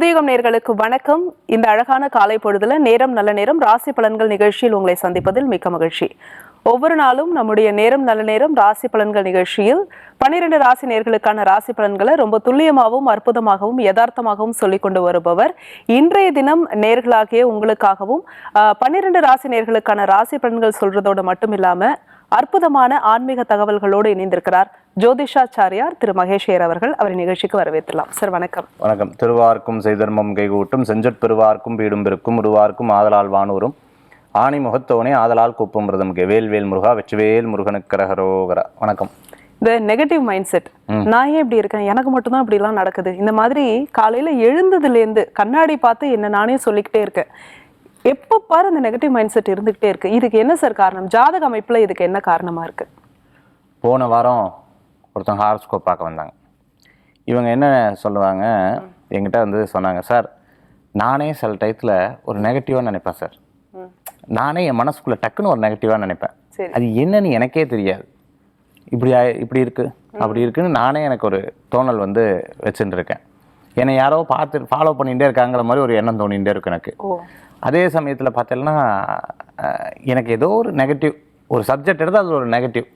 புதியகம் நேர்களுக்கு வணக்கம். இந்த அழகான காலை பொழுதுல நேரம் நல்ல நேரம் ராசி பலன்கள் நிகழ்ச்சியில் உங்களை சந்திப்பதில் மிக்க மகிழ்ச்சி. ஒவ்வொரு நாளும் நம்முடைய நேரம் நல்ல நேரம் ராசி பலன்கள் நிகழ்ச்சியில் பன்னிரண்டு ராசி நேர்களுக்கான ராசி பலன்களை ரொம்ப துல்லியமாகவும் அற்புதமாகவும் யதார்த்தமாகவும் சொல்லிக் கொண்டு வருபவர். இன்றைய தினம் நேர்களாகிய உங்களுக்காகவும் பன்னிரண்டு ராசி நேர்களுக்கான ராசி பலன்கள் சொல்றதோடு மட்டும் இல்லாமல் அற்புதமான ஆன்மீக தகவல்களோடு இணைந்திருக்கிறார் ஜோதிஷாச்சாரியார் திரு மகேஷேர் அவர்கள். அவரை நிகழ்ச்சிக்கு வரவேற்றலாம் சார் வணக்கம். வணக்கம். திருவார்க்கும் செய்தர்மம் கைகூட்டும் செஞ்சற் பெருவார்க்கும் பீடும் பெருக்கும் உருவார்க்கும் ஆதலால் வானூரும். ஆணி முகத்தோனே ஆதலால் கூப்பம் விரதம் வேல்வேல் முருகா வெற்றிவேல் முருகனுக்கு கரகரோகரா. வணக்கம். இந்த நெகட்டிவ் மைண்ட் செட் நான் ஏன் இப்படி இருக்கேன்? எனக்கு மட்டும்தான் இப்படி எல்லாம் நடக்குது. இந்த மாதிரி காலையில எழுந்ததுலேருந்து கண்ணாடி பார்த்து என்ன நானே சொல்லிக்கிட்டே இருக்கேன். எப்போ பாரு இந்த நெகட்டிவ் மைண்ட் செட் இருந்துகிட்டே இருக்கு. இதுக்கு என்ன சார் காரணம்? ஜாதக அமைப்புல இதுக்கு என்ன காரணமா இருக்கு? போன வாரம் ஒருத்தவங்க ஹாரோஸ்கோப் பார்க்க வந்தாங்க. இவங்க என்ன சொல்லுவாங்க? என்கிட்ட வந்து சொன்னாங்க சார் நானே சில டயத்தில் ஒரு நெகட்டிவாக நினைப்பேன் சார் நானே என் மனசுக்குள்ளே டக்குன்னு ஒரு நெகட்டிவாக நினைப்பேன். அது என்னன்னு எனக்கே தெரியாது. இப்படி இப்படி இருக்கு. அப்படி இருக்குன்னு நானே எனக்கு ஒரு தோணல் வந்து வச்சுட்டு இருக்கேன் என்னை யாரோ பார்த்து ஃபாலோ பண்ணிகிட்டே இருக்காங்கிற மாதிரி ஒரு எண்ணம் தோணிகிட்டே இருக்கு எனக்கு. அதே சமயத்தில் பார்த்தீங்கன்னா அஹ், எனக்கு ஏதோ ஒரு நெகட்டிவ் ஒரு சப்ஜெக்ட் எடுத்தால் அது ஒரு நெகட்டிவ்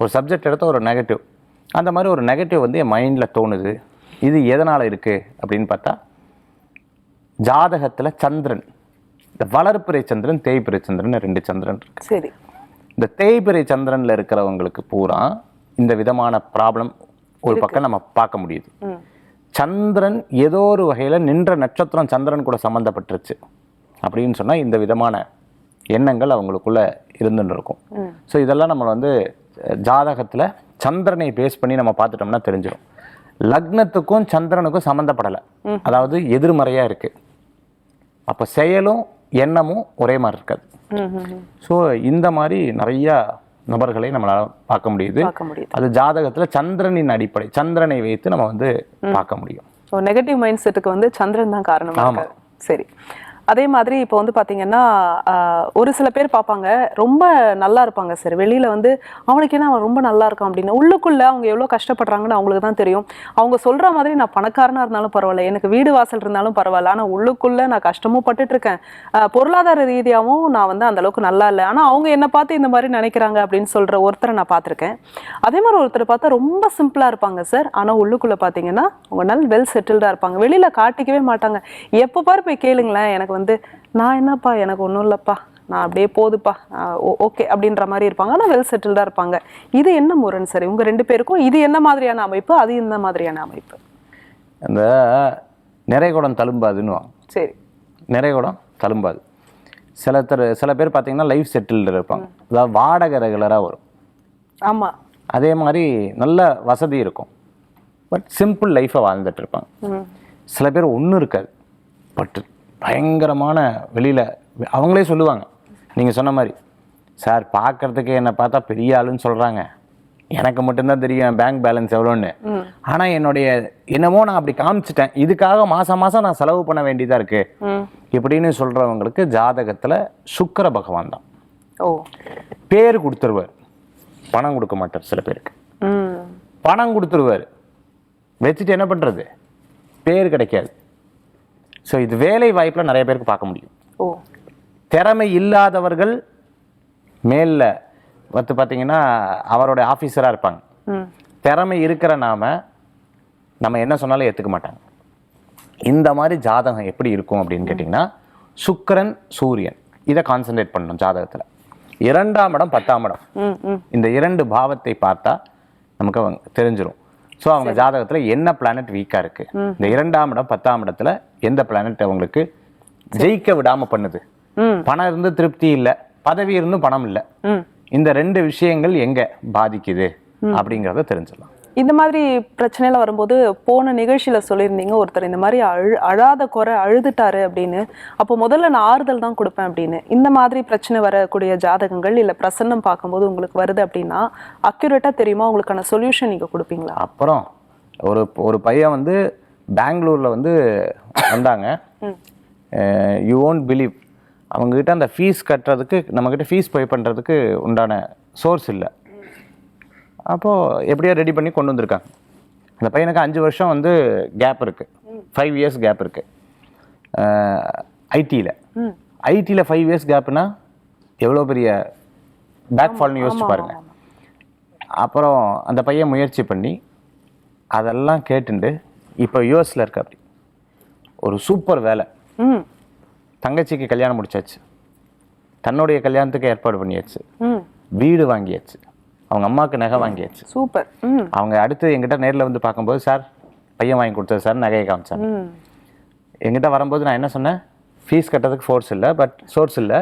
ஒரு சப்ஜெக்ட் எடுத்தால் ஒரு நெகட்டிவ் அந்த மாதிரி ஒரு நெகட்டிவ் வந்து என் மைண்டில் தோணுது. இது எதனால் இருக்குது அப்படின்னு பார்த்தா ஜாதகத்தில் சந்திரன் இந்த வளர்ப்பிறை சந்திரன் தேய்பிறை சந்திரன் ரெண்டு சந்திரன் இருக்கு. சரி. இந்த தேய்பிறை சந்திரனில் இருக்கிறவங்களுக்கு பூரா இந்த விதமான ப்ராப்ளம் ஒரு பக்கம் நம்ம பார்க்க முடியுது. சந்திரன் ஏதோ ஒரு வகையில் நின்ற நட்சத்திரம் சந்திரன் கூட சம்மந்தப்பட்டுருச்சு அப்படின்னு சொன்னால் இந்த விதமான எண்ணங்கள் அவங்களுக்குள்ள இருந்துன்னு இருக்கும் ஸோ இதெல்லாம் நம்ம வந்து ஜாதகத்தில் சந்திரனை பேஸ் பண்ணி நம்ம பார்த்துட்டோம்னா தெரிஞ்சிடும் லக்னத்துக்கும் சந்திரனுக்கும் சம்மந்தப்படலை அதாவது எதிர்மறையாக இருக்குது அப்போ செயலும் எண்ணமும் ஒரே மாதிரி இருக்காது. ஸோ இந்த மாதிரி நிறையா நபர்களை நம்மளால் பார்க்க முடியுது. அது ஜாதகத்தில் சந்திரனின் அடிப்படை. சந்திரனை வைத்து நம்ம வந்து பார்க்க முடியும். ஸோ நெகட்டிவ் மைண்ட் செட்டுக்கு வந்து சந்திரன் தான் காரணமா ஆமா. இருக்காரு. சரி. அதே மாதிரி இப்போ வந்து பார்த்தீங்கன்னா ஒரு சில பேர் பார்ப்பாங்க ரொம்ப நல்லா இருப்பாங்க சார். வெளியில் வந்து அவனுக்கு என்ன அவன் ரொம்ப நல்லா இருக்கான் அப்படின்னு. உள்ளுக்குள்ளே அவங்க எவ்வளோ கஷ்டப்படுறாங்கன்னு அவங்களுக்கு தான் தெரியும். அவங்க சொல்கிற மாதிரி நான் பணக்காரனாக இருந்தாலும் பரவாயில்ல. எனக்கு வீடு வாசல் இருந்தாலும் பரவாயில்ல. ஆனால் உள்ளுக்குள்ளே நான் கஷ்டமும் பட்டுட்ருக்கேன் பொருளாதார ரீதியாகவும் நான் வந்து அந்தளவுக்கு நல்லா இல்லை. ஆனால் அவங்க என்னை பார்த்து இந்த மாதிரி நினைக்கிறாங்க அப்படின்னு சொல்கிற ஒருத்தரை நான் பார்த்துருக்கேன். அதே மாதிரி ஒருத்தர் பார்த்தா ரொம்ப சிம்பிளாக இருப்பாங்க சார். ஆனால் உள்ளுக்குள்ளே பார்த்தீங்கன்னா அவங்க நல்ல வெல் செட்டில்டாக இருப்பாங்க. வெளியில் காட்டிக்கவே மாட்டாங்க. எப்போ பாரு போய் கேளுங்களேன். எனக்கு வந்து நான் என்னப்பா எனக்கு ஒன்றும் இல்லைப்பா. நான் அப்படியே போதுப்பா. ஓகே அப்படின்ற மாதிரி இருப்பாங்க. ஆனால் வெல் செட்டில்டாக இருப்பாங்க. இது என்ன முரண் சரி உங்க ரெண்டு பேருக்கும் இது என்ன மாதிரியான அமைப்பு? அது இந்த மாதிரியான அமைப்பு. அந்த நிறைகுடம் தழும்பாதுன்னுவாங்க. சரி. நிறைகுடம் தழும்பாது. சில தர் சில பேர் பார்த்தீங்கன்னா லைஃப் செட்டில்டு இருப்பாங்க. அதாவது வாடகை ரெகுலராக வரும். ஆமா. அதே மாதிரி நல்ல வசதி இருக்கும். பட் சிம்பிள் லைஃப்பை வாழ்ந்துட்டு இருப்பாங்க. சில பேர் ஒன்றும் இருக்காது. பட் பயங்கரமான வெளியில் அவங்களே சொல்லுவாங்க. நீங்கள் சொன்ன மாதிரி சார் பார்க்கறதுக்கு என்னை பார்த்தா பெரிய ஆளுன்னு சொல்கிறாங்க எனக்கு மட்டும்தான் தெரியும் பேங்க் பேலன்ஸ் எவ்வளோன்னு. ஆனால் என்னுடைய என்னமோ நான் அப்படி காமிச்சிட்டேன். இதுக்காக மாதம் மாதம் நான் செலவு பண்ண வேண்டியதாக இருக்குது இப்படின்னு சொல்கிறவங்களுக்கு ஜாதகத்தில் சுக்கிர பகவான் தான். ஓ. பேர் கொடுத்துருவார். பணம் கொடுக்க மாட்டார் சில பேருக்கு. பணம் கொடுத்துருவார். வச்சுட்டு என்ன பண்ணுறது பேர் கிடைக்காது. ஸோ இது வேலை வாய்ப்பில் நிறைய பேருக்கு பார்க்க முடியும். ஓ. திறமை இல்லாதவர்கள் மேலில் வந்து பார்த்தீங்கன்னா அவரோட ஆஃபீஸராக இருப்பாங்க. திறமை இருக்கிற நாம நம்ம என்ன சொன்னாலும் ஏற்றுக்க மாட்டாங்க. இந்த மாதிரி ஜாதகம் எப்படி இருக்கும் அப்படின்னு கேட்டிங்கன்னா சுக்கிரன் சூரியன். இதை கான்சென்ட்ரேட் பண்ணணும் ஜாதகத்தில். இரண்டாம் இடம் பத்தாம் இடம். இந்த இரண்டு பாவத்தை பார்த்தா நமக்கு அவங்க தெரிஞ்சிரும். ஸோ அவங்க ஜாதகத்துல என்ன பிளானட் வீக்கா இருக்கு? இந்த இரண்டாம் இடம் பத்தாம் இடத்துல எந்த பிளானட் அவங்களுக்கு ஜெயிக்க விடாம பண்ணுது? பணம் இருந்து திருப்தி இல்லை பதவி இருந்தும் பணம் இல்லை. இந்த ரெண்டு விஷயங்கள் எங்க பாதிக்குது அப்படிங்கிறத தெரிஞ்சிடலாம் இந்த மாதிரி பிரச்சனையில வரும்போது போன நிகழ்ச்சியில சொல்லியிருந்தீங்க ஒருத்தர் இந்த மாதிரி அழு அழாத குறை அழுதுட்டாரு அப்படின்னு. அப்போ முதல்ல நான் ஆறுதல் தான் கொடுப்பேன் அப்படின்னு. இந்த மாதிரி பிரச்சனை வரக்கூடிய ஜாதகங்கள் இல்ல பிரசன்னம் பார்க்கும்போது உங்களுக்கு வருது அப்படின்னா அக்யூரேட்டா தெரியுமா? உங்களுக்கான சொல்யூஷன் நீங்க கொடுப்பீங்களா? அப்புறம் ஒரு ஒரு பையன் வந்து பெங்களூர்ல வந்து வந்தாங்க. யூ ஓன்ட் பிலீவ் அவங்ககிட்ட அந்த ஃபீஸ் கட்டுறதுக்கு நம்மக்கிட்ட ஃபீஸ் பே பண்ணுறதுக்கு உண்டான சோர்ஸ் இல்லை. அப்போது எப்படியோ ரெடி பண்ணி கொண்டு வந்திருக்காங்க. அந்த பையனுக்கு அஞ்சு வருஷம் வந்து கேப் இருக்குது ஃபைவ் இயர்ஸ் கேப் இருக்குது ஐடியில் ஐடியில் ஃபைவ் இயர்ஸ் கேப்னா எவ்வளோ பெரிய பேக் ஃபால்னு யோசிச்சு பாருங்க. அப்புறம் அந்த பையன் முயற்சி பண்ணி அதெல்லாம் கேட்டுண்டு இப்போ யூஎஸில் இருக்க அப்படி ஒரு சூப்பர் வேலை. தங்கச்சிக்கு கல்யாணம் முடிச்சாச்சு. தன்னுடைய கல்யாணத்துக்கு ஏற்பாடு பண்ணியாச்சு. வீடு வாங்கியாச்சு. அவங்க அம்மாவுக்கு நகை வாங்கியாச்சு. சூப்பர். அவங்க அடுத்து எங்கிட்ட நேரில் வந்து பார்க்கும்போது சார் பையன் வாங்கி கொடுத்தது சார் நகையை காமிச்சாங்க எங்கிட்ட வரும்போது நான் என்ன சொன்னேன்? ஃபீஸ் கட்டுறதுக்கு ஃபோர்ஸ் இல்லை பட் சோர்ஸ் இல்லை.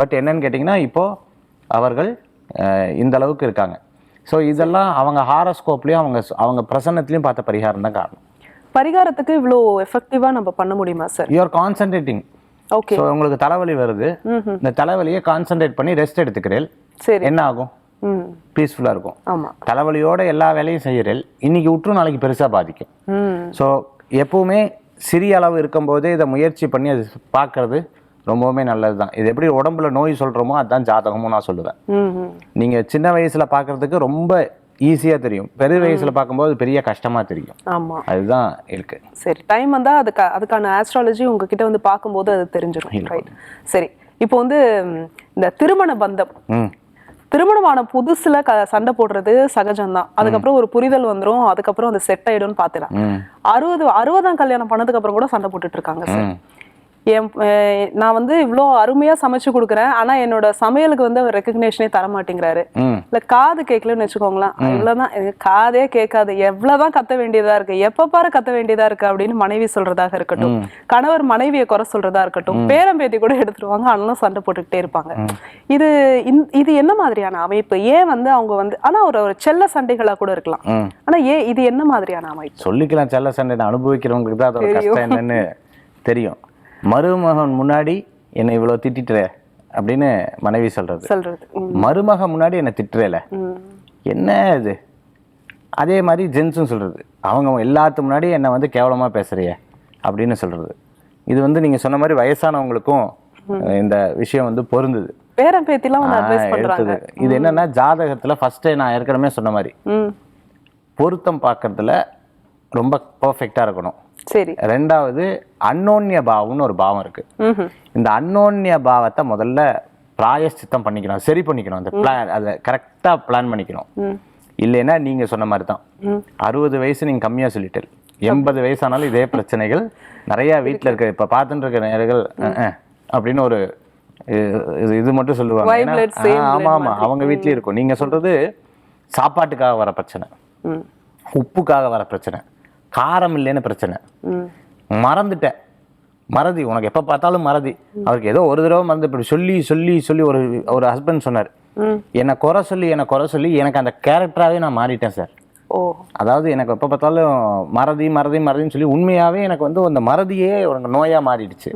பட் என்னன்னு கேட்டிங்கன்னா இப்போ அவர்கள் இந்த அளவுக்கு இருக்காங்க. ஸோ இதெல்லாம் அவங்க ஹாரோஸ்கோப்லேயும் அவங்க அவங்க பிரசன்னத்துலேயும் பார்த்த பரிகாரம் தான் காரணம். பரிகாரத்துக்கு இவ்வளோ எஃபெக்டிவா நம்ம பண்ண முடியுமா sir you're concentrating okay so உங்களுக்கு தலைவலி வருது. இந்த தலைவலியை கான்சென்ட்ரேட் பண்ணி ரெஸ்ட் எடுத்துக்கிறேன் சரி. என்ன ஆகும்? ம். பீஸ்ஃபுல்லாக இருக்கும். ஆமா. தலைவலியோட எல்லா வேலையும் செய்கிறேன் இன்னைக்கு விட்டுரும் நாளைக்கு பெருசாக பாதிக்கும். ஸோ எப்பவுமே சிறிய அளவு இருக்கும்போதே இதை முயற்சி பண்ணி அது பார்க்கறது ரொம்பவுமே நல்லது தான் இது எப்படி உடம்புல நோய் சொல்கிறோமோ அதுதான் ஜாதகமும் நான் சொல்லுவேன். நீங்கள் சின்ன வயசில் பார்க்கறதுக்கு ரொம்ப ஈஸியாக தெரியும். பெரிய வயசில் பார்க்கும்போது பெரிய கஷ்டமாக தெரியும். ஆமா. அதுதான் இருக்கு. சரி டைம் வந்தா அதுக்கு அதுக்கான ஆஸ்ட்ராலஜி உங்ககிட்ட வந்து பார்க்கும்போது அது தெரிஞ்சிடும் ரைட் சரி இப்போ வந்து இந்த திருமண பந்தம். திருமணமான புதுசுல க சண்டை போடுறது சகஜம்தான். அதுக்கப்புறம் ஒரு புரிதல் வந்துரும் அதுக்கப்புறம் அது செட் ஆயிடும்னு பாத்துலாம் ம். அறுபது அறுபதாம் கல்யாணம் பண்ணதுக்கு அப்புறம் கூட சண்டை போட்டுட்டு இருக்காங்க சார் என் நான் வந்து இவ்வளோ அருமையா சமைச்சு கொடுக்குறேன். ஆனா என்னோட சமையலுக்கு வந்து அவர் ரெக்கக்னேஷனே தர மாட்டேங்கிறாரு இல்ல காது கேட்கலன்னு வச்சுக்கோங்களேன். இவ்வளவுதான் எனக்கு காதே கேட்காது எவ்வளவுதான் கத்த வேண்டியதா இருக்கு. எப்ப பாரு கத்த வேண்டியதா இருக்கு அப்படின்னு மனைவி சொல்றதாக இருக்கட்டும். கணவர் மனைவியை குறை சொல்றதா இருக்கட்டும். பேரம்பேத்தி கூட எடுத்துருவாங்க. ஆனாலும் சண்டை போட்டுக்கிட்டே இருப்பாங்க. இது இது என்ன மாதிரியான அமைப்பு? ஏன் வந்து அவங்க வந்து ஆனா ஒரு ஒரு செல்ல சண்டைகளா கூட இருக்கலாம். ம். ஆனா ஏன் இது என்ன மாதிரியான அமைப்பு? சொல்லிக்கலாம். செல்ல சண்டை அனுபவிக்கிறவங்களுக்கு தான் அதோட கஷ்டம் என்னன்னு தெரியும். மருமகன் முன்னாடி என்னை இவ்வளோ திட்டிட்டுற அப்படின்னு மனைவி சொல்றது. சொல்றது. ம், மருமகன் முன்னாடி என்னை திட்டுறல. என்ன இது? அதே மாதிரி ஜென்ஸும் சொல்றது. அவங்க எல்லாத்து முன்னாடி என்னை வந்து கேவலமா பேசுறிய அப்படின்னு சொல்றது. இது வந்து நீங்க சொன்ன மாதிரி வயசானவங்களுக்கும் இந்த விஷயம் வந்து பொருந்தது. பேரம்பேத்திலாம் வந்து ஆஹ், அட்வைஸ் பண்றாங்க. எடுத்தது இது என்னன்னா ஜாதகத்துல ஃபர்ஸ்டே நான் ஏற்கனவே சொன்ன மாதிரி. பொருத்தம் பார்க்கறதுல ரொம்ப பர்ஃபெக்டா இருக்கணும். சரி. ரெண்டாவது அன்னோன்ய பாவம்னு ஒரு பாவம் இருக்கு. இந்த அன்னோன்ய பாவத்தை முதல்ல பிராயஷ்சித்தம் பண்ணிக்கணும் சரி பண்ணிக்கணும். அந்த பிளான் அதை கரெக்டாக பிளான் பண்ணிக்கணும். இல்லைன்னா நீங்க சொன்ன மாதிரி தான். அறுபது வயசு நீங்க கம்மியா சொல்லிட்டு எண்பது வயசானாலும் இதே பிரச்சனைகள். நிறைய வீட்ல இருக்க இப்ப பார்த்துட்டு இருக்க நேர்கள் அஹ், அப்படின்னு ஒரு இது- மட்டும் சொல்லுவாங்க. ஆமா ஆமா அவங்க வீட்லயும் இருக்கும். நீங்க சொல்றது சாப்பாட்டுக்காக வர பிரச்சனை. உப்புக்காக வர பிரச்சனை. காரம் இல்லைன்னு பிரச்சனை. மறந்துட்டேன். மறதி உனக்கு எப்போ பார்த்தாலும் மறதி. அவருக்கு ஏதோ ஒரு தடவை மறந்து இப்படி சொல்லி சொல்லி சொல்லி ஒரு ஒரு ஹஸ்பண்ட் சொன்னார். என்னை குறை சொல்லி என்னை குறை சொல்லி எனக்கு அந்த கேரக்டராகவே நான் மாறிட்டேன் சார் ஓ. அதாவது எனக்கு எப்போ பார்த்தாலும் மறதி மறதி மறதின்னு சொல்லி உண்மையாகவே எனக்கு வந்து அந்த மறதியே ஒரு நோயாக மாறிடுச்சு.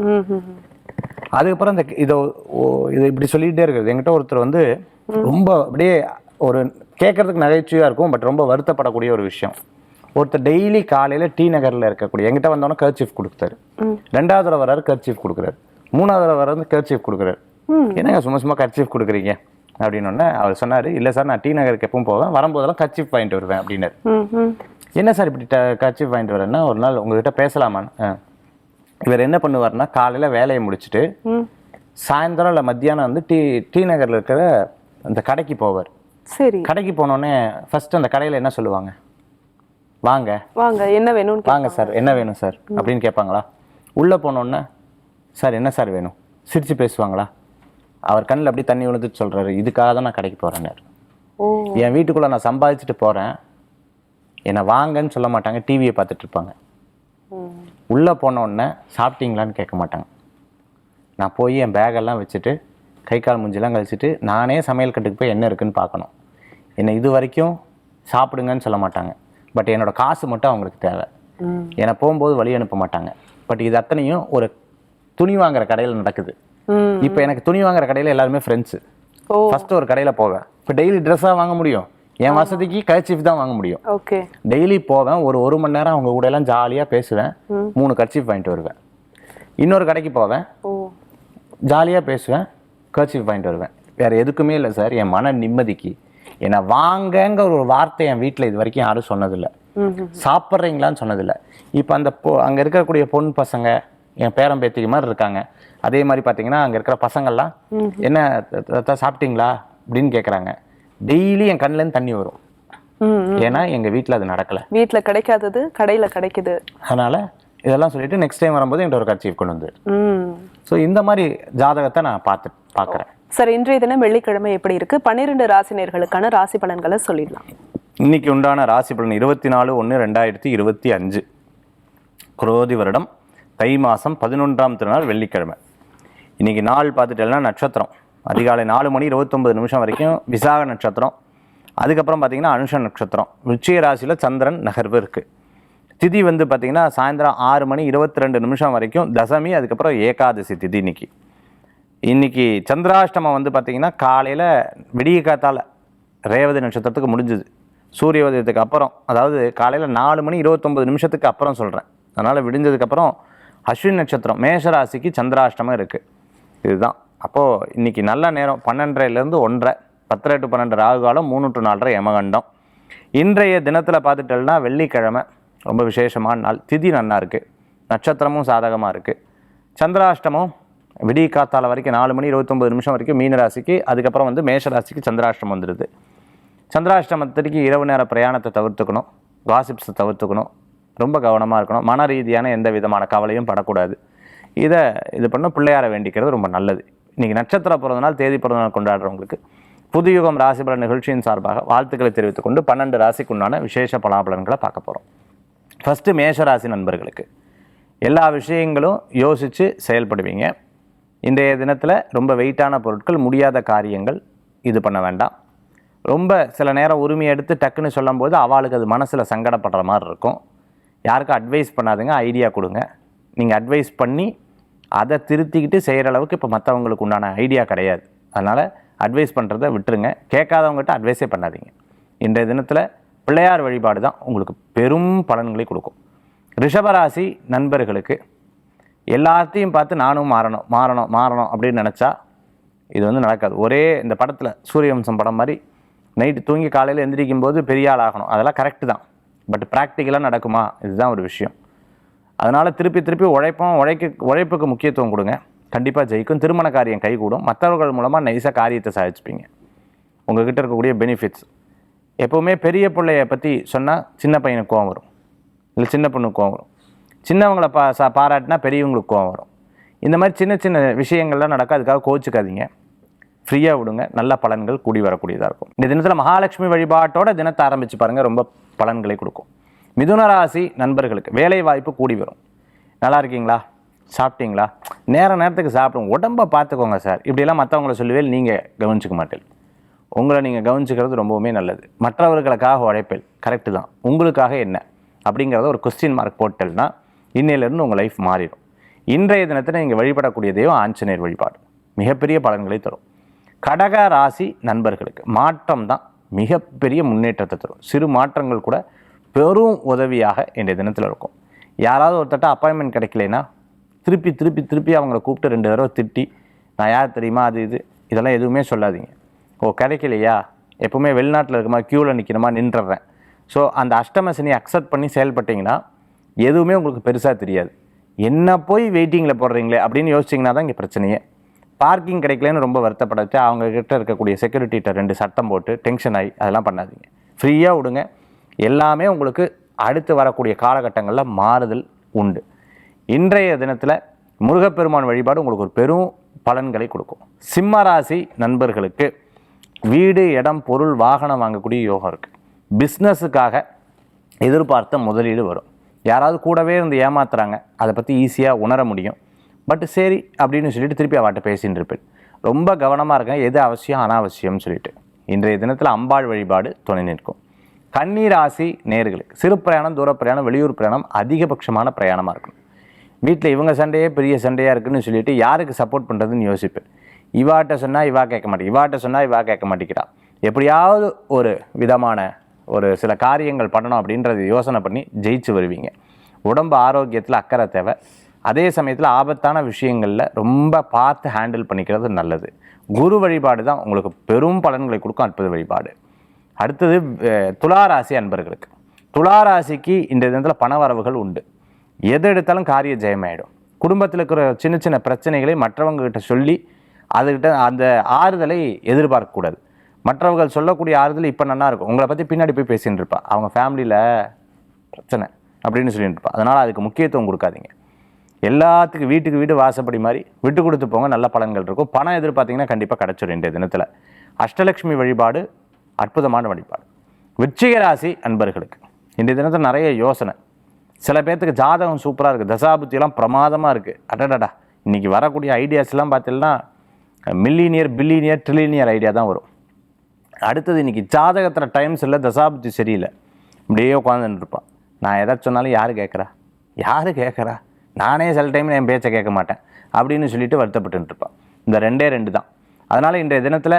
அதுக்கப்புறம் இந்த இதை இது இப்படி சொல்லிகிட்டே இருக்கிறது. என்கிட்ட ஒருத்தர் வந்து ரொம்ப அப்படியே ஒரு கேட்கறதுக்கு நகைச்சுவையாக இருக்கும் பட் ரொம்ப வருத்தப்படக்கூடிய ஒரு விஷயம். ஒருத்தர் டெய்லி காலையில் டி நகரில் இருக்கக்கூடிய என்கிட்ட வந்தோன்னே கர்ச்சீஃப் கொடுத்தாரு. ரெண்டாவது தடவை வராரு கர்ச்சீஃப் கொடுக்குறாரு. மூணாவது தடவை வராரு கர்ச்சீஃப் கொடுக்குறாரு. என்னங்க சும்மா சும்மா கர்ச்சீஃப் கொடுக்குறீங்க? அப்படின்னோடனே அவர் சொன்னார் இல்லை சார் நான் டி நகருக்கு எப்பவும் போவேன் வரும்போதெல்லாம் கர்ச்சீஃப் வாங்கிட்டு வருவேன் அப்படின்னாரு. என்ன சார் இப்படி கர்ச்சீஃப் வாங்கிட்டு வரேன்னா ஒரு நாள் உங்ககிட்ட பேசலாமான்னு. இவர் என்ன பண்ணுவார்னா காலையில் வேலையை முடிச்சுட்டு சாயந்தரம் இல்லை மத்தியானம் வந்து டி டி நகரில் இருக்கிற அந்த கடைக்கு போவார். சரி. கடைக்கு போனோடனே ஃபர்ஸ்ட் அந்த கடையில் என்ன சொல்லுவாங்க? வாங்க. வாங்க என்ன வேணும்னு வாங்க சார் என்ன வேணும் சார் அப்படின்னு கேட்பாங்களா? உள்ளே போனோடனே சார் என்ன சார் வேணும்? சிரிச்சு பேசுவாங்களா? அவர் கண்ணில் அப்படியே தண்ணி விழுந்துட்டு சொல்கிறாரு இதுக்காக தான் நான் கடைக்கு போகிறேன்னாரு ஓ. என் வீட்டுக்குள்ளே நான் சம்பாதிச்சுட்டு போகிறேன் என்னை வாங்கன்னு சொல்ல மாட்டாங்க டிவியை பார்த்துட்டு இருப்பாங்க. ம். உள்ளே உடனே சாப்பிட்டீங்களான்னு கேட்க மாட்டாங்க. நான் போய் என் பேகெல்லாம் வச்சுட்டு கை கால் மூஞ்சிலாம் கழிச்சிட்டு நானே சமையல் கட்டுக்கு போய் என்ன இருக்குன்னு பார்க்கணும். என்னை இது வரைக்கும் சாப்பிடுங்கன்னு சொல்ல மாட்டாங்க. பட் என்னோட காசு மட்டும் அவங்களுக்கு தேவை. என்னை போகும்போது வழி அனுப்ப மாட்டாங்க. பட் இது அத்தனையும் ஒரு துணி வாங்குற கடையில் நடக்குது. இப்போ எனக்கு துணி வாங்குற கடையில் எல்லாருமே ஃப்ரெண்ட்ஸு ஓ. ஃபர்ஸ்ட் ஒரு கடையில் போவேன். இப்போ டெய்லி ட்ரெஸ்ஸாக வாங்க முடியும். என் வசதிக்கு கர்ச்சீஃப் தான் வாங்க முடியும். ஓகே. டெய்லி போவேன். ஒரு ஒரு மணி நேரம் அவங்க கூட எல்லாம் ஜாலியாக பேசுவேன். மூணு கர்ச்சீஃப் வாங்கிட்டு வருவேன். இன்னொரு கடைக்கு போவேன். ஜாலியாக பேசுவேன். கர்ச்சீஃப் வாங்கிட்டு வருவேன். வேற எதுக்குமே இல்லை சார் என் மன நிம்மதிக்கு. என்னை வாங்கங்கிற ஒரு வார்த்தை என் வீட்டில் இது வரைக்கும் யாரும் சொன்னதில்லை. சாப்பிட்றீங்களான்னு சொன்னதில்லை. இப்போ அந்த பொ அங்கே இருக்கக்கூடிய பொன் பசங்க என் பேரன் பேத்திக்கு மாதிரி இருக்காங்க. அதே மாதிரி பார்த்தீங்கன்னா அங்கே இருக்கிற பசங்கள்லாம் என்ன சாப்பிட்டீங்களா? அப்படின்னு கேட்குறாங்க டெய்லி என் கண்ணுலேருந்து தண்ணி வரும். ஏன்னா எங்கள் வீட்டில் அது நடக்கலை. வீட்ல கிடைக்காதது கடையில கிடைக்குது. அதனால் இதெல்லாம் சொல்லிட்டு நெக்ஸ்ட் டைம் வரும்போது என்கிட்ட ஒரு கட்சி கொண்டு வந்து. ஸோ இந்த மாதிரி ஜாதகத்தை நான் பார்த்து பார்க்குறேன். சார் இன்றைய தினம் வெள்ளிக்கிழமை எப்படி இருக்கு? பன்னிரெண்டு ராசினியர்களுக்கான ராசி பலன்களை சொல்லிடலாம். இன்னைக்கு உண்டான ராசி பலன் இருபத்தி நாலு ஒன்று ரெண்டாயிரத்தி இருபத்தி அஞ்சு. குரோதி வருடம் தை மாதம் பதினொன்றாம் திருநாள் வெள்ளிக்கிழமை. இன்னைக்கு நாள் பார்த்துட்டேன்னா நட்சத்திரம். அதிகாலை நாலு மணி இருபத்தொம்பது நிமிஷம் வரைக்கும் விசாக நட்சத்திரம். அதுக்கப்புறம் பார்த்திங்கன்னா அனுஷ நட்சத்திரம். விருச்சிக ராசியில் சந்திரன் நகர்வு இருக்குது திதி வந்து பார்த்திங்கன்னா சாயந்தரம் ஆறு மணி இருபத்தி ரெண்டு நிமிஷம் வரைக்கும் தசமி அதுக்கப்புறம் ஏகாதசி திதி இன்னைக்கு. இன்னைக்கு சந்திராஷ்டமம் வந்து பார்த்தீங்கன்னா காலையில் விடிய காத்தால் ரேவதி நட்சத்திரத்துக்கு முடிஞ்சுது. சூரிய உதயத்துக்கு அப்புறம் அதாவது காலையில் நாலு மணி இருபத்தொம்பது நிமிஷத்துக்கு அப்புறம் சொல்கிறேன் அதனால் விடிஞ்சதுக்கப்புறம் அஸ்வின் நட்சத்திரம் மேஷராசிக்கு சந்திராஷ்டமம் இருக்குது இதுதான். அப்போது இன்னைக்கு நல்ல நேரம். பன்னெண்டரைலேருந்து ஒன்றரை பத்தரை டு பன்னெண்டு ராகு காலம் மூணு டு நாலரை யமகண்டம். இன்றைய தினத்தில் பார்த்துட்டோம்னா வெள்ளிக்கிழமை. ரொம்ப விசேஷமான நாள். திதி நல்லா இருக்குது நட்சத்திரமும் சாதகமாக இருக்குது சந்திராஷ்டமம் விடிய காத்தால வரைக்கும் நாலு மணி இருபத்தொம்பது நிமிஷம் வரைக்கும் மீனராசிக்கு அதுக்கப்புறம் வந்து மேஷராசிக்கு சந்திராஷ்டம் வந்துடுது சந்திராஷ்டமத்திற்கு இரவு நேர பிரயாணத்தை தவிர்த்துக்கணும் காசிப்ஸை தவிர்த்துக்கணும் ரொம்ப கவனமாக இருக்கணும் மன ரீதியான எந்த விதமான கவலையும் படக்கூடாது. இதை இது பண்ண பிள்ளையார வேண்டிக்கிறது ரொம்ப நல்லது. இன்றைக்கி நட்சத்திர பிறந்தநாள் தேதி பிறந்தநாள் கொண்டாடுறவங்களுக்கு புதுயுகம் ராசிபலன் நிகழ்ச்சியின் சார்பாக வாழ்த்துக்களை தெரிவித்துக்கொண்டு பன்னெண்டு ராசிக்குண்டான விசேஷ பலாபலன்களை பார்க்க போகிறோம் ஃபஸ்ட்டு மேஷராசி நண்பர்களுக்கு எல்லா விஷயங்களும் யோசித்து செயல்படுவீங்க. இன்றைய தினத்தில் ரொம்ப வெயிட்டான பொருட்கள் முடியாத காரியங்கள் இது பண்ண வேண்டாம். ரொம்ப சில நேரம் உரிமையை எடுத்து டக்குன்னு சொல்லும்போது அவளுக்கு அது மனசில் சங்கடப்படுற மாதிரி இருக்கும். யாருக்கும் அட்வைஸ் பண்ணாதுங்க ஐடியா கொடுங்க. நீங்கள் அட்வைஸ் பண்ணி அதை திருத்திக்கிட்டு செய்கிற அளவுக்கு இப்போ மற்றவங்களுக்கு உண்டான ஐடியா கிடையாது. அதனால் அட்வைஸ் பண்ணுறத விட்டுருங்க. கேட்காதவங்ககிட்ட அட்வைஸே பண்ணாதீங்க. இன்றைய தினத்தில் பிள்ளையார் வழிபாடு தான் உங்களுக்கு பெரும் பலன்களை கொடுக்கும். ரிஷபராசி நண்பர்களுக்கு எல்லாத்தையும் பார்த்து நானும் மாறணும் மாறணும் மாறணும் அப்படின்னு நினச்சா இது வந்து நடக்காது. ஒரே இந்த படத்தில் சூரியவம்சம் படம் மாதிரி நைட்டு தூங்கி காலையில் எந்திரிக்கும் போது பெரிய ஆள் ஆகணும். அதெல்லாம் கரெக்டு தான். பட் ப்ராக்டிக்கலாக நடக்குமா? இதுதான் ஒரு விஷயம். அதனால் திருப்பி திருப்பி உழைப்போம் உழைக்க உழைப்புக்கு முக்கியத்துவம் கொடுங்க. கண்டிப்பாக ஜெயிக்கும். திருமண காரியம் கைகூடும். மற்றவர்கள் மூலமாக நைஸாக காரியத்தை சாதிச்சுப்பீங்க. உங்ககிட்ட இருக்கக்கூடிய பெனிஃபிட்ஸ் எப்போவுமே பெரிய பிள்ளைய பற்றி சொன்னால் சின்ன பையனுக்கு கோவம் வரும். இல்லை சின்ன பொண்ணுக்கு கோவம் வரும். சின்னவங்களை பா சா பாராட்டினா பெரியவங்களுக்கு கோவம் வரும். இந்த மாதிரி சின்ன சின்ன விஷயங்கள்லாம் நடக்க அதுக்காக கோச்சிக்காதீங்க ஃப்ரீயாக விடுங்க. நல்ல பலன்கள் கூடி வரக்கூடியதாக இருக்கும். இந்த தினத்தில் மகாலட்சுமி வழிபாட்டோட தினத்தை ஆரம்பித்து பாருங்கள் ரொம்ப பலன்களை கொடுக்கும். மிதுன ராசி நண்பர்களுக்கு வேலை வாய்ப்பு கூடி வரும். நல்லா இருக்கீங்களா? சாப்பிட்டீங்களா? நேர நேரத்துக்கு சாப்பிடுங்க. உடம்ப பார்த்துக்கோங்க சார். இப்படியெல்லாம் மற்றவங்கள சொல்லுவே நீங்கள் கவனிச்சிக்க மாட்டேன் உங்களை நீங்கள் கவனிச்சுக்கிறது ரொம்பவுமே நல்லது. மற்றவர்களுக்காக உழைப்பில். கரெக்டு தான். உங்களுக்காக என்ன? அப்படிங்கிறத ஒரு கொஸ்டின் மார்க் போட்டல்னா இன்னையிலேருந்து உங்கள் லைஃப் மாறிடும். இன்றைய தினத்தில் நீங்கள் வழிபடக்கூடிய தெய்வம் ஆஞ்சநேயர் வழிபாடு. மிகப்பெரிய பலன்களை தரும். கடக ராசி நண்பர்களுக்கு மாற்றம் தான் மிகப்பெரிய முன்னேற்றத்தை தரும். சிறு மாற்றங்கள் கூட பெரும் உதவியாக இன்றைய தினத்தில் இருக்கும். யாராவது ஒருத்தட்ட அப்பாயின்மெண்ட் கிடைக்கலைன்னா திருப்பி திருப்பி திருப்பி அவங்கள கூப்பிட்டு ரெண்டு தடவை திட்டி நான் யார் தெரியுமா? அது இது. இதெல்லாம் எதுவுமே சொல்லாதீங்க. ஓ கிடைக்கலையா? எப்போவுமே வெளிநாட்டில் இருக்குமா க்யூவில் நிற்கணுமா நின்றுடுறேன். ஸோ அந்த அஷ்டமசனி அக்செப்ட் பண்ணி செயல்பட்டிங்கன்னா எதுவுமே உங்களுக்கு பெருசாக தெரியாது. என்ன போய் வெயிட்டிங்கில் போடுறீங்களே அப்படின்னு யோசிச்சிங்கன்னா தான் இங்கே பிரச்சனையே. பார்க்கிங் கிடைக்கலன்னு ரொம்ப வருத்தப்படாச்சு அவங்க கிட்ட இருக்கக்கூடிய செக்யூரிட்டிகிட்ட ரெண்டு சட்டம் போட்டு டென்ஷன் ஆகி அதெல்லாம் பண்ணாதீங்க. ஃப்ரீயாக விடுங்க. எல்லாமே உங்களுக்கு அடுத்து வரக்கூடிய காலகட்டங்களில் மாறுதல் உண்டு. இன்றைய தினத்தில் முருகப்பெருமான் வழிபாடு உங்களுக்கு ஒரு பெரும் பலன்களை கொடுக்கும். சிம்ம ராசி நண்பர்களுக்கு வீடு இடம் பொருள் வாகனம் வாங்கக்கூடிய யோகம் இருக்குது பிஸ்னஸுக்காக எதிர்பார்த்த முதலீடு வரும். யாராவது கூடவே இருந்து ஏமாத்துறாங்க அதை பற்றி ஈஸியாக உணர முடியும். பட் சரி அப்படின்னு சொல்லிட்டு திருப்பி அவட்ட பேசின்னு இருப்பேன். ரொம்ப கவனமாக இருக்கேன் எது அவசியம் அனாவசியம்னு சொல்லிட்டு. இன்றைய தினத்தில் அம்பாள் வழிபாடு துணை நிற்கும். கன்னி ராசி நேர்களுக்கு சிறு பிரயாணம் தூர பிரயாணம் வெளியூர் பிரயாணம் அதிகபட்சமான பிரயாணமாக இருக்கணும். வீட்டில் இவங்க சண்டையே பெரிய சண்டையாக இருக்குன்னு சொல்லிட்டு யாருக்கு சப்போர்ட் பண்ணுறதுன்னு யோசிப்பேன். இவாட்ட சொன்னால் இவா கேட்க மாட்டேன் இவாட்ட சொன்னால் இவா கேட்க மாட்டேங்கிறா. எப்படியாவது ஒரு விதமான ஒரு சில காரியங்கள் பண்ணணும் அப்படின்றத யோசனை பண்ணி ஜெயிச்சு வருவீங்க. உடம்பு ஆரோக்கியத்தில் அக்கறை தேவை. அதே சமயத்தில் ஆபத்தான விஷயங்களில் ரொம்ப பார்த்து ஹேண்டில் பண்ணிக்கிறது நல்லது. குரு வழிபாடு தான் உங்களுக்கு பெரும் பலன்களை கொடுக்கும் அற்புத வழிபாடு. அடுத்தது துளாராசி அன்பர்களுக்கு. துளாராசிக்கு இந்த தினத்தில் பண வரவுகள் உண்டு. எது எடுத்தாலும் காரிய ஜெயமாயிடும். குடும்பத்தில் இருக்கிற சின்ன சின்ன பிரச்சனைகளை மற்றவங்ககிட்ட சொல்லி அதுகிட்ட அந்த ஆறுதலை எதிர்பார்க்கக்கூடாது. மற்றவர்கள் சொல்லக்கூடிய ஆறுதல் இப்போ நல்லா இருக்கும். உங்களை பற்றி பின்னாடி போய் பேசின்னு இருப்பா. அவங்க ஃபேமிலியில் பிரச்சனை அப்படின்னு சொல்லிட்டு இருப்பா. அதனால் அதுக்கு முக்கியத்துவம் கொடுக்காதீங்க. எல்லாத்துக்கும் வீட்டுக்கு வீடு வாசப்படி மாதிரி விட்டு கொடுத்து போங்க. நல்ல பலன்கள் இருக்கும். பணம் எதிர்பார்த்தீங்கன்னா கண்டிப்பாக கிடச்சிடும் இன்றைய தினத்தில். அஷ்டலட்சுமி வழிபாடு அற்புதமான வழிபாடு. விச்சிக ராசி அன்பர்களுக்கு இன்றைய தினத்தில் நிறைய யோசனை. சில பேர்த்துக்கு ஜாதகம் சூப்பராக இருக்குது தசாபுத்தியெல்லாம் பிரமாதமாக இருக்குது அடடடா. இன்றைக்கி வரக்கூடிய ஐடியாஸ்லாம் பார்த்தீங்கன்னா மில்லினியர் பில்லினியர் ட்ரில்லினியர் ஐடியா தான் வரும். அடுத்தது இன்னைக்கு ஜாதகத்தில் டைம்ஸ் இல்லை தசாபுத்தி சரியில்லை. இப்படியே உட்காந்துட்டு இருப்பான் நான் எதை சொன்னாலும் யார் கேட்குறா? யார் கேட்குறா? நானே சில டைம் என் பேச்சை கேட்க மாட்டேன். அப்படின்னு சொல்லிட்டு வருத்தப்பட்டு இருப்பான் இந்த ரெண்டே ரெண்டு தான். அதனால் இன்றைய தினத்தில்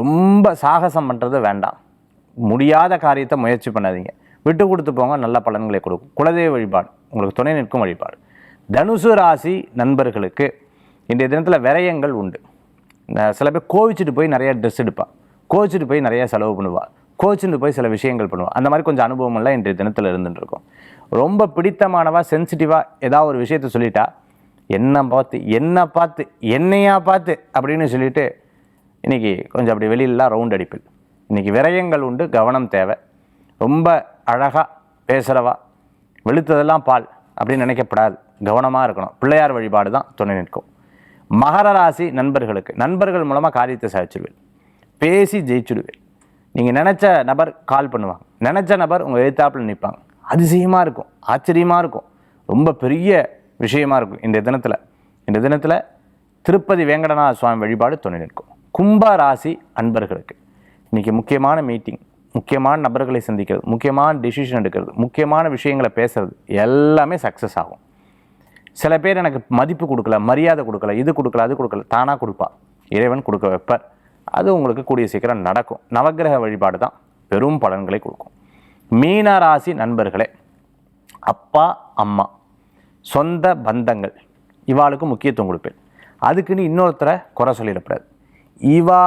ரொம்ப சாகசம் பண்ணுறது வேண்டாம். முடியாத காரியத்தை முயற்சி பண்ணாதீங்க. விட்டு கொடுத்து போங்க நல்ல பலன்களை கொடுக்கும். குலதெய்வ வழிபாடு உங்களுக்கு துணை நிற்கும் வழிபாடு. தனுசு ராசி நண்பர்களுக்கு இன்றைய தினத்தில் விரயங்கள் உண்டு. சில பேர் கோவிச்சுட்டு போய் நிறைய ட்ரெஸ் எடுப்பான். கோச்சுட்டு போய் நிறைய செலவு பண்ணுவாள் கோச்சுட்டு போய் சில விஷயங்கள் பண்ணுவாள் அந்த மாதிரி கொஞ்சம் அனுபவமெல்லாம் இன்றைய தினத்தில் இருந்துட்டுருக்கும் ரொம்ப பிடித்தமானவா சென்சிட்டிவாக ஏதாவது ஒரு விஷயத்த சொல்லிட்டா என்ன பார்த்து என்ன பார்த்து என்னையா பார்த்து அப்படின்னு சொல்லிட்டு இன்னைக்கு கொஞ்சம் அப்படி வெளியிலலாம் ரவுண்ட் அடிப்பில். இன்னைக்கு விரயங்கள் உண்டு கவனம் தேவை. ரொம்ப அழகாக பேசுகிறவா வெளுத்ததெல்லாம் பால் அப்படின்னு நினைக்கப்படாது. கவனமாக இருக்கணும். பிள்ளையார் வழிபாடு தான் துணை நிற்கும். மகர ராசி நண்பர்களுக்கு நண்பர்கள் மூலமாக காரியத்தை சாதிச்சிருவேன். பேசி ஜெயிச்சுடுவேன். நீங்கள் நினச்ச நபர் கால் பண்ணுவாங்க. நினச்ச நபர் உங்கள் எழுத்தாப்பில் நிற்பாங்க அதிசயமாக இருக்கும். ஆச்சரியமாக இருக்கும். ரொம்ப பெரிய விஷயமா இருக்கும் இந்த தினத்தில். இந்த தினத்தில் திருப்பதி வேங்கடநாத சுவாமி வழிபாடு துணை நிற்கும். கும்ப ராசி அன்பர்களுக்கு இன்றைக்கி முக்கியமான மீட்டிங் முக்கியமான நபர்களை சந்திக்கிறது முக்கியமான டிசிஷன் எடுக்கிறது முக்கியமான விஷயங்களை பேசுறது எல்லாமே சக்ஸஸ் ஆகும். சில பேர் எனக்கு மதிப்பு கொடுக்கல மரியாதை கொடுக்கல இது கொடுக்கல அது கொடுக்கல தானாக கொடுப்பா. இறைவன் கொடுக்க வைப்பார். அது உங்களுக்கு கூடிய சீக்கிரம் நடக்கும். நவக்கிரக வழிபாடு தான் பெரும் பலன்களை கொடுக்கும். மீன ராசி நண்பர்களே அப்பா அம்மா சொந்த பந்தங்கள் இவாளுக்கு முக்கியத்துவம் கொடுப்பேன். அதுக்குன்னு இன்னொருத்தரை குறை சொல்லிடக்கூடாது இவா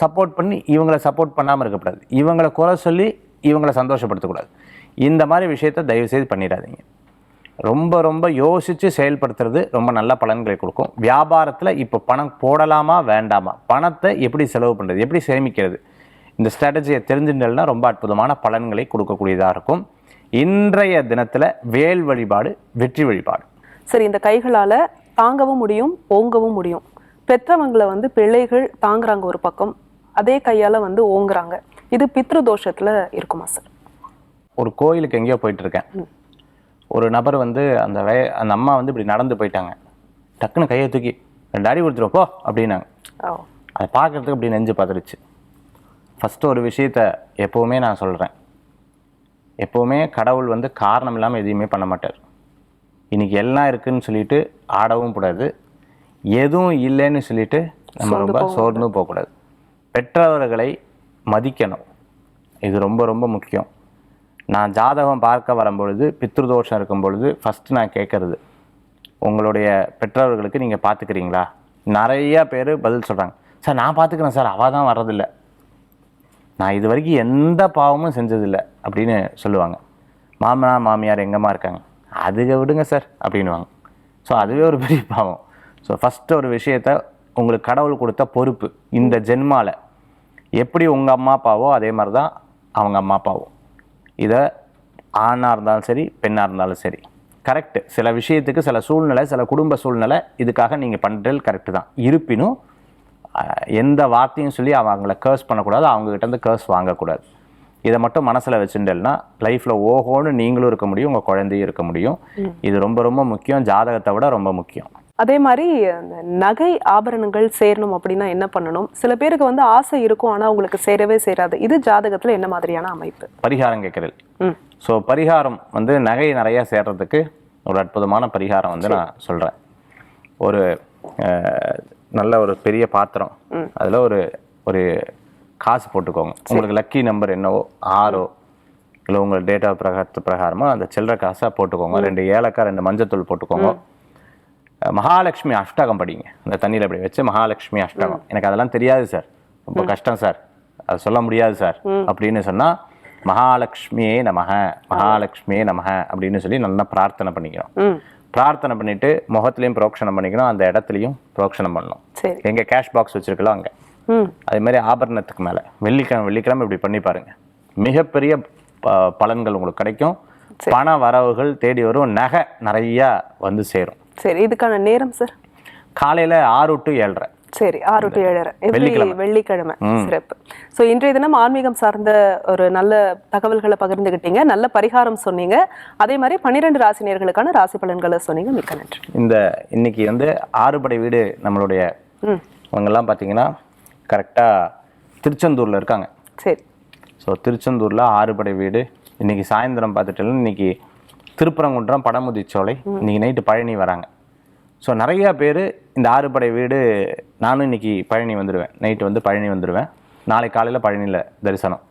சப்போர்ட் பண்ணி இவங்களை சப்போர்ட் பண்ணாமல் இருக்கக்கூடாது. இவங்களை குறை சொல்லி இவங்களை சந்தோஷப்படுத்தக்கூடாது. இந்த மாதிரி விஷயத்த தயவுசெய்து பண்ணிடாதீங்க. ரொம்ப ரொம்ப யோசித்து செயல்படுத்துறது ரொம்ப நல்ல பலன்களை கொடுக்கும். வியாபாரத்தில் இப்போ பணம் போடலாமா வேண்டாமா? பணத்தை எப்படி செலவு பண்ணுறது எப்படி சேமிக்கிறது? இந்த ஸ்ட்ராட்டஜியை தெரிஞ்சுட்டேன்னா ரொம்ப அற்புதமான பலன்களை கொடுக்கக்கூடியதாக இருக்கும். இன்றைய தினத்தில் வேல் வழிபாடு வெற்றி வழிபாடு. சரி இந்த கைகளால தாங்கவும் முடியும் ஓங்கவும் முடியும். பெற்றவங்களை வந்து பிள்ளைகள் தாங்குறாங்க ஒரு பக்கம். அதே கையால வந்து ஓங்குறாங்க. இது பித்ரு தோஷத்துல இருக்குமா சார்? ஒரு கோயிலுக்கு எங்கேயோ போயிட்டு இருக்கேன். ஒரு நபர் வந்து அந்த வே அந்த அம்மா வந்து இப்படி நடந்து போயிட்டாங்க. டக்குன்னு கையை தூக்கி ரெண்டு அடி கொடுத்துரும் போ அப்படின்னாங்க. அதை பார்க்கறதுக்கு அப்படி நெஞ்சு பதறிச்சு. ஃபஸ்ட்டு ஒரு விஷயத்த எப்போவுமே நான் சொல்கிறேன் எப்போவுமே கடவுள் வந்து காரணம் இல்லாமல் எதையுமே பண்ண மாட்டார். இன்னைக்கு எல்லாம் இருக்குன்னு சொல்லிட்டு ஆடவும் கூடாது. எதுவும் இல்லைன்னு சொல்லிட்டு நம்ம ரொம்ப போகவும் சோர்ந்து போகக்கூடாது. பெற்றவர்களை மதிக்கணும். இது ரொம்ப ரொம்ப முக்கியம். நான் ஜாதகம் பார்க்க வரும்பொழுது பித்ருதோஷம் இருக்கும் பொழுது ஃபஸ்ட்டு நான் கேட்குறது உங்களுடைய பெற்றவர்களுக்கு நீங்கள் பார்த்துக்கிறீங்களா? நிறைய பேர் பதில் சொல்கிறாங்க சார் நான் பார்த்துக்கிறேன் சார் அவள் தான் வர்றதில்ல. நான் இது வரைக்கும் எந்த பாவமும் செஞ்சதில்லை அப்படின்னு சொல்லுவாங்க. மாமனார் மாமியார் எங்கம்மா இருக்காங்க? அதுக விடுங்க சார் அப்படின்னுவாங்க. ஸோ அதுவே ஒரு பெரிய பாவம். ஸோ ஃபஸ்ட்டு ஒரு விஷயத்த உங்களுக்கு கடவுள் கொடுத்த பொறுப்பு இந்த ஜென்மாவில் எப்படி உங்கள் அம்மா அப்பாவோ அதே மாதிரி தான் அவங்க அம்மா அப்பாவோ இதை ஆணாக இருந்தாலும் சரி பெண்ணாக இருந்தாலும் சரி. கரெக்டு சில விஷயத்துக்கு சில சூழ்நிலை சில குடும்ப சூழ்நிலை இதுக்காக நீங்கள் பண்ணுறது கரெக்டு தான். இருப்பினும் எந்த வார்த்தையும் சொல்லி அவங்கள கேர்ஸ் பண்ணக்கூடாது அவங்ககிட்ட இருந்து கேர்ஸ் வாங்கக்கூடாது. இதை மட்டும் மனசில் வச்சுட்டேன்னா லைஃப்பில் ஓஹோன்னு நீங்களும் இருக்க முடியும் உங்கள் குழந்தையும் இருக்க முடியும். இது ரொம்ப ரொம்ப முக்கியம். ஜாதகத்தை விட ரொம்ப முக்கியம். அதே மாதிரி நகை ஆபரணங்கள் சேரணும் அப்படின்னா என்ன பண்ணணும்? சில பேருக்கு வந்து ஆசை இருக்கும் ஆனா அவங்களுக்கு சேரவே சேராது. இது ஜாதகத்துல என்ன மாதிரியான அமைப்பு? பரிகாரம் கேட்குறது ம். ஸோ பரிகாரம் வந்து நகை நிறையா சேர்றதுக்கு ஒரு அற்புதமான பரிகாரம் வந்து நான் சொல்கிறேன் ஒரு நல்ல ஒரு பெரிய பாத்திரம். அதில் ஒரு ஒரு காசு போட்டுக்கோங்க. உங்களுக்கு லக்கி நம்பர் என்னவோ ஆறோ இல்லை உங்கள் டேட் ஆஃப் பிரகாரத்து பிரகாரமோ அந்த சில்லற காசாக போட்டுக்கோங்க. ரெண்டு ஏலக்காய் ரெண்டு மஞ்சத்தூள் போட்டுக்கோங்க. மகாலட்சுமி அஷ்டகம் படிங்க. அந்த தண்ணியில் அப்படி வச்சு மகாலட்சுமி அஷ்டகம். எனக்கு அதெல்லாம் தெரியாது சார். ரொம்ப கஷ்டம் சார். அது சொல்ல முடியாது சார். அப்படின்னு சொன்னால் மகாலட்சுமியே நமக மகாலட்சுமியே நமக அப்படின்னு சொல்லி நல்லா பிரார்த்தனை பண்ணிக்கிறோம். பிரார்த்தனை பண்ணிட்டு முகத்துலையும் புரோக்ஷனம் பண்ணிக்கணும் அந்த இடத்துலையும் புரோக்ஷனம் பண்ணணும். எங்கே கேஷ் பாக்ஸ் வச்சிருக்கலாம் அங்கே. அதே மாதிரி ஆபரணத்துக்கு மேலே. வெள்ளிக்கிழமை வெள்ளிக்கிழமை இப்படி பண்ணி பாருங்க. மிகப்பெரிய ப- பலன்கள் உங்களுக்கு கிடைக்கும். பண வரவுகள் தேடி வரும். நகை நிறையா வந்து சேரும். சரி இதுக்கான நேரம் சார் காலையில் ஆறு டு ஏழரை. சரி ஆறு டு ஏழரை. வெள்ளிக்கிழமை. வெள்ளிக்கிழமை? சிறப்பு. ஸோ இன்றைய தினம் ஆன்மீகம் சார்ந்த ஒரு நல்ல தகவல்களை பகிர்ந்துகிட்டீங்க. நல்ல பரிகாரம் சொன்னீங்க. அதே மாதிரி பன்னிரெண்டு ராசினியர்களுக்கான ராசி பலன்களை சொன்னீங்க. மிக்க நன்றி. இந்த இன்னைக்கு வந்து ஆறுபடை வீடு நம்மளுடைய ம். இவங்கெல்லாம் பார்த்தீங்கன்னா கரெக்டாக திருச்செந்தூரில் இருக்காங்க. சரி. ஸோ திருச்செந்தூரில் ஆறுபடை வீடு. இன்னைக்கு சாயந்தரம் பார்த்துட்டு இன்னைக்கு திருப்பரங்குன்றம் படமுதிச்சோலை இன்னைக்கு நைட்டு பழனி வராங்க. ஸோ நிறையா பேர் இந்த ஆறுபடை வீடு நானும் இன்னைக்கு பழனி வந்துடுவேன் நைட்டு வந்து பழனி வந்துடுவேன் நாளை காலையில் பழனியில் தரிசனம்.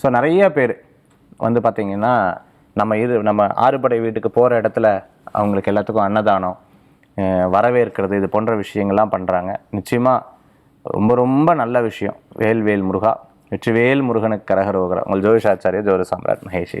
ஸோ நிறைய பேர் வந்து பார்த்தீங்கன்னா நம்ம இரு நம்ம ஆறுபடை வீட்டுக்கு போகிற இடத்துல அவங்களுக்கு எல்லாத்துக்கும் அன்னதானம் வரவேற்கிறது இது போன்ற விஷயங்கள்லாம் பண்ணுறாங்க நிச்சயமாக ரொம்ப ரொம்ப நல்ல விஷயம். வேல் வேல் முருகா வெற்றிவேல் முருகனுக்கு கரகரோகரா உங்கள் ஜோதிஷாச்சாரிய ஜோதி சாம்ராட் மகேஷி